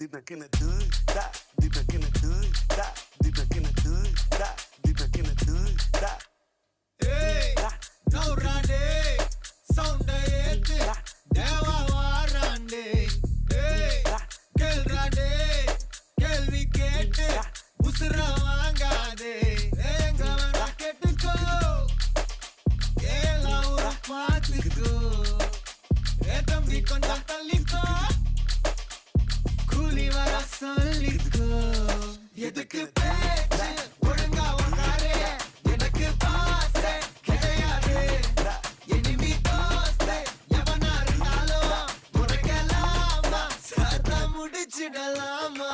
deep in the hood, stop, deep in the hood. இதுக்கு ஒழுங்கா ஒன்னாரு எனக்கு பாச கிடையாது. இனிமி தோசை எவனா இருந்தாலும் முடிச்சிடலாமா?